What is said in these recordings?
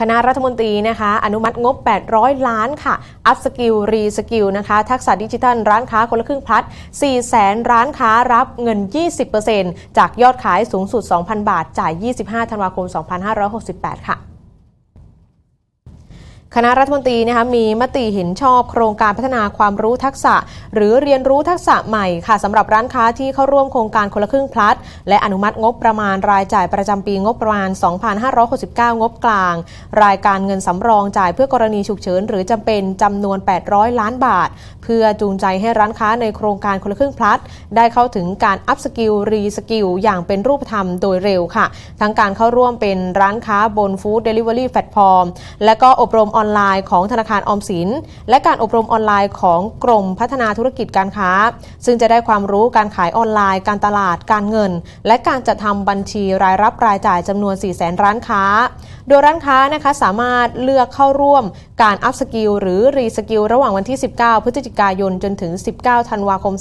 คณะรัฐมนตรีนะคะอนุมัติงบ 800 ล้านค่ะ อัพสกิลรีสกิลนะคะ ทักษะดิจิทัล ร้านค้าคนละครึ่งพลัด4แสนร้านค้ารับเงิน 20%จากยอดขายสูงสุด 2,000 บาท จ่าย 25 ธันวาคม 2568 ค่ะ คณะรัฐมนตรีนะคะมีมติเห็นชอบโครงการพัฒนาความรู้ทักษะ หรือเรียนรู้ทักษะใหม่ค่ะสำหรับร้านค้าที่เข้าร่วมโครงการคนละครึ่งพลัดและอนุมัติงบประมาณรายจ่ายประจำปีงบประมาณ 2569 งบกลาง รายการเงินสำรองจ่ายเพื่อกรณีฉุกเฉินหรือจำเป็นจำนวน 800 ล้านบาท เพื่อจูงใจให้ร้านค้าในโครงการคนละครึ่งพลัดได้เข้าถึงการอัพสกิลรีสกิลอย่างเป็นรูปธรรมโดยเร็วค่ะ ทั้งการเข้าร่วมเป็นร้านค้าบนฟู้ดเดลิเวอรี่แพลตฟอร์มและก็อบรมออนอนไลน์ของธนาคารออมสิน และการอบรมออนไลน์ของกรมพัฒนาธุรกิจการค้า ซึ่งจะได้ความรู้การขายออนไลน์ การตลาด การเงิน และการจัดทำบัญชีรายรับรายจ่ายจำนวน 4 0 0 0 0 ร้านค้า โดยร้านค้านะคะสามารถเลือกเข้าร่วมการอัพสกิลหรือรีสกิลระหว่างวันที่ 19 พฤศจิกายนจนถึง 19 ธันวาคม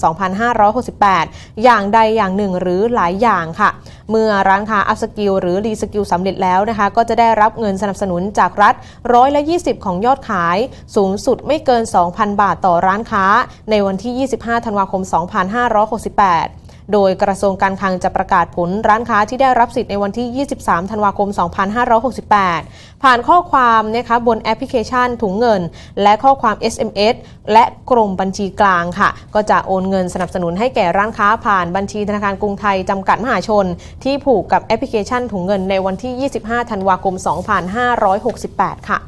2568 อย่างใดอย่างหนึ่งหรือหลายอย่างค่ะ เมื่อร้านค้าอัพสกิลหรือรีสกิลสำเร็จแล้วนะคะ ก็จะได้รับเงินสนับสนุนจากรัฐร้อยละ20ของยอดขาย สูงสุดไม่เกิน 2,000 บาทต่อร้านค้า ในวันที่ 25 ธันวาคม 2568โดยกระทรวงการคลังจะประกาศผลร้านค้าที่ได้รับสิทธิ์ในวันที่ 23 ธันวาคม 2568 ผ่านข้อความนะคะบนแอปพลิเคชันถุงเงิน และข้อความ SMS และกรมบัญชีกลางค่ะ ก็จะโอนเงินสนับสนุนให้แก่ร้านค้าผ่านบัญชีธนาคารกรุงไทย จำกัดมหาชน ที่ผูกกับแอปพลิเคชันถุงเงินในวันที่ 25 ธันวาคม 2568 ค่ะ